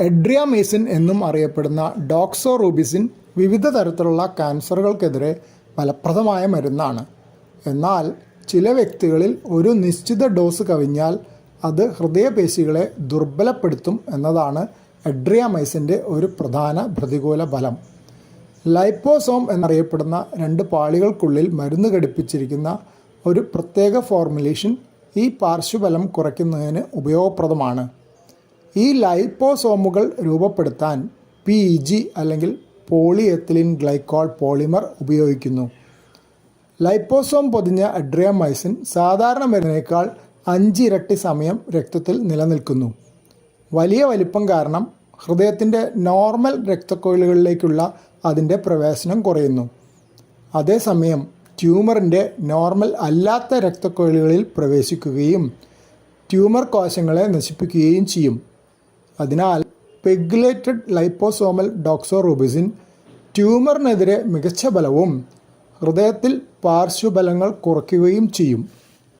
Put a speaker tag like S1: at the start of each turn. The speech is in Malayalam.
S1: എഡ്രിയാമേസിൻ എന്നും അറിയപ്പെടുന്ന ഡോക്സോറൂബിസിൻ വിവിധ തരത്തിലുള്ള ക്യാൻസറുകൾക്കെതിരെ ഫലപ്രദമായ മരുന്നാണ്. എന്നാൽ ചില വ്യക്തികളിൽ ഒരു നിശ്ചിത ഡോസ് കവിഞ്ഞാൽ അത് ഹൃദയപേശികളെ ദുർബലപ്പെടുത്തും എന്നതാണ് എഡ്രിയാമൈസിന്റെ ഒരു പ്രധാന പ്രതികൂല ഫലം. ലൈപ്പോസോം എന്നറിയപ്പെടുന്ന രണ്ട് പാളികൾക്കുള്ളിൽ മരുന്ന് ഘടിപ്പിച്ചിരിക്കുന്ന ഒരു പ്രത്യേക ഫോർമുലേഷൻ ഈ പാർശ്വഫലം കുറയ്ക്കുന്നതിന് ഉപയോഗപ്രദമാണ്. ഈ ലൈപ്പോസോമുകൾ രൂപപ്പെടുത്താൻ പി ജി അല്ലെങ്കിൽ പോളിയെത്തിലിൻ ഗ്ലൈക്കോൾ പോളിമർ ഉപയോഗിക്കുന്നു. ലൈപ്പോസോം പൊതിഞ്ഞ അഡ്രിയമൈസിൻ സാധാരണ മരുന്നിനേക്കാൾ അഞ്ചിരട്ടി സമയം രക്തത്തിൽ നിലനിൽക്കുന്നു. വലിയ വലിപ്പം കാരണം ഹൃദയത്തിന്റെ നോർമൽ രക്തക്കൊഴലുകളിലേക്കുള്ള അതിന്റെ പ്രവേശനം കുറയുന്നു. അതേസമയം ട്യൂമറിന്റെ നോർമൽ അല്ലാത്ത രക്തക്കൊഴലുകളിൽ പ്രവേശിക്കുകയും ട്യൂമർ കോശങ്ങളെ നശിപ്പിക്കുകയും ചെയ്യും. അതിനാൽ പെഗുലേറ്റഡ് ലൈപ്പോസോമൽ ഡോക്സോറൂബിസിൻ ട്യൂമറിനെതിരെ മികച്ച ബലവും ഹൃദയത്തിൽ പാർശ്വഫലങ്ങൾ കുറയ്ക്കുകയും ചെയ്യും.